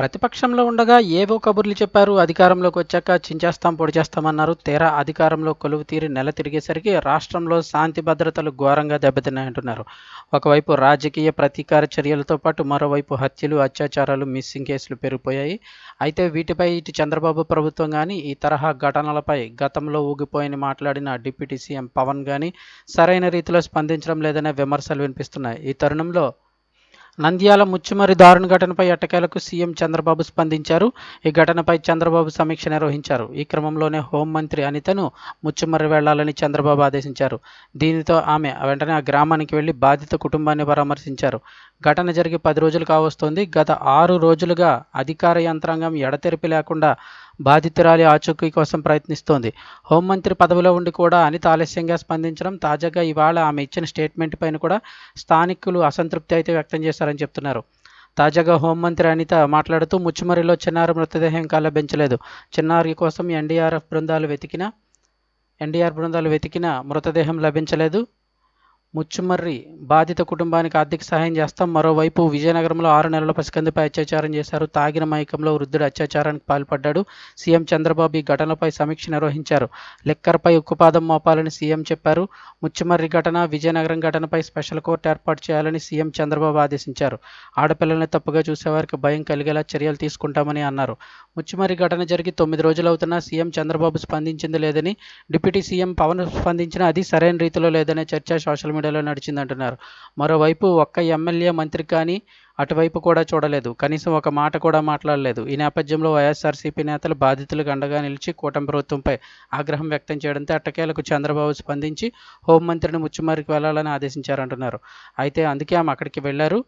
ప్రతిపక్షంలో ఉండగా ఏవో కబుర్లు చెప్పారు. అధికారంలోకి వచ్చాక చించేస్తాం పొడి చేస్తామన్నారు తీరా అధికారంలో కొలువు తీరి నెల తిరిగేసరికి రాష్ట్రంలో శాంతి భద్రతలు ఘోరంగా దెబ్బతిన్నాయంటున్నారు. ఒకవైపు రాజకీయ ప్రతీకార చర్యలతో పాటు మరోవైపు హత్యలు అత్యాచారాలు మిస్సింగ్ కేసులు పెరిగిపోయాయి. అయితే వీటిపై ఇటు చంద్రబాబు ప్రభుత్వం కానీ ఈ తరహా ఘటనలపై గతంలో ఊగిపోయిన మాట్లాడిన డిప్యూటీ సీఎం పవన్ కానీ సరైన రీతిలో స్పందించడం లేదనే విమర్శలు వినిపిస్తున్నాయి. ఈ తరుణంలో నంద్యాల ముచ్చుమరి దారుణ ఘటనపై ఎట్టకేలకు సీఎం చంద్రబాబు స్పందించారు. ఈ ఘటనపై చంద్రబాబు సమీక్ష నిర్వహించారు. ఈ క్రమంలోనే హోంమంత్రి అనితను ముచ్చుమర్రి వెళ్ళాలని చంద్రబాబు ఆదేశించారు. దీనితో ఆమె వెంటనే ఆ గ్రామానికి వెళ్ళి బాధిత కుటుంబాన్ని పరామర్శించారు. ఘటన జరిగి పది రోజులు కావస్తోంది. గత ఆరు రోజులుగా అధికార యంత్రాంగం ఎడతెరిపి లేకుండా బాధితురాలి ఆచూకీ కోసం ప్రయత్నిస్తోంది. హోంమంత్రి పదవిలో ఉండి కూడా అనిత ఆలస్యంగా స్పందించడం తాజాగా ఇవాళ ఆమె ఇచ్చిన స్టేట్మెంట్ పైన కూడా స్థానికులు అసంతృప్తి అయితే వ్యక్తం చేశారు. చేశారని చెప్తున్నారు. తాజాగా హోంమంత్రి అనిత మాట్లాడుతూ ముచ్చుమరిలో చిన్నారి మృతదేహం లభించలేదు చిన్నారి కోసం ఎన్డీఆర్ఎఫ్ బృందాలు వెతికిన ఎన్డీఆర్ బృందాలు వెతికిన మృతదేహం లభించలేదు. ముచ్చుమర్రి బాధిత కుటుంబానికి ఆర్థిక సహాయం చేస్తాం. మరోవైపు విజయనగరంలో ఆరు నెలల పసికందుపై అత్యాచారం చేశారు. తాగిన మైకంలో వృద్ధుడు అత్యాచారానికి పాల్పడ్డాడు. సీఎం చంద్రబాబు ఈ ఘటనపై సమీక్ష నిర్వహించారు. లెక్కర్పై ఉక్కుపాదం మోపాలని సీఎం చెప్పారు. ముచ్చుమర్రి ఘటన విజయనగరం ఘటనపై స్పెషల్ కోర్టు ఏర్పాటు చేయాలని సీఎం చంద్రబాబు ఆదేశించారు. ఆడపిల్లల్ని తప్పుగా చూసేవారికి భయం కలిగేలా చర్యలు తీసుకుంటామని అన్నారు. ముచ్చుమర్రి ఘటన జరిగి తొమ్మిది రోజులవుతున్నా సీఎం చంద్రబాబు స్పందించింది లేదని డిప్యూటీ సీఎం పవన్ స్పందించినా అది సరైన రీతిలో లేదనే చర్చ సోషల్ మీడియాలో నడిచిందంటున్నారు. మరోవైపు ఒక్క ఎమ్మెల్యే మంత్రి కానీ అటువైపు కూడా చూడలేదు. కనీసం ఒక మాట కూడా మాట్లాడలేదు. ఈ నేపథ్యంలో వైఎస్ఆర్సీపీ నేతలు బాధితులకు అండగా నిలిచి కూటమి ప్రభుత్వంపై ఆగ్రహం వ్యక్తం చేయడంతో అట్టకేలకు చంద్రబాబు స్పందించి హోంమంత్రిని ముచ్చుమారికి వెళ్ళాలని ఆదేశించారంటున్నారు. అయితే అందుకే ఆమె అక్కడికి వెళ్ళారు.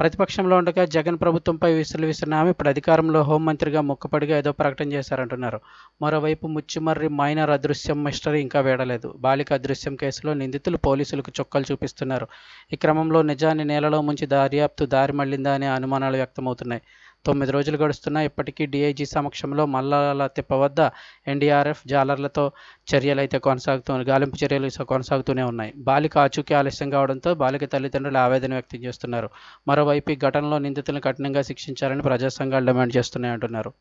ప్రతిపక్షంలో ఉండగా జగన్ ప్రభుత్వంపై విసులు విసిరిన ఆమె ఇప్పుడు అధికారంలో హోంమంత్రిగా మొక్కపడిగా ఏదో ప్రకటన చేశారంటున్నారు. మరోవైపు ముచ్చిమర్రి మైనర్ అదృశ్యం మిస్టరీ ఇంకా వేడలేదు. బాలిక అదృశ్యం కేసులో నిందితులు పోలీసులకు చొక్కలు చూపిస్తున్నారు. ఈ క్రమంలో నిజాన్ని నేలలో ముంచి దర్యాప్తు దారి మళ్ళిందా అనే అనుమానాలు వ్యక్తమవుతున్నాయి. తొమ్మిది రోజులు గడుస్తున్నా ఇప్పటికీ డీఐజీ సమక్షంలో మల్లాల తిప్ప వద్ద ఎన్డీఆర్ఎఫ్ జాలర్లతో చర్యలు అయితే కొనసాగుతూ గాలింపు చర్యలు కొనసాగుతూనే ఉన్నాయి. బాలిక ఆచూకీ ఆలస్యం కావడంతో బాలిక తల్లిదండ్రులు ఆవేదన వ్యక్తం చేస్తున్నారు. మరోవైపు ఈ ఘటనలో నిందితులను కఠినంగా శిక్షించాలని ప్రజా సంఘాలు డిమాండ్ చేస్తున్నాయంటున్నారు.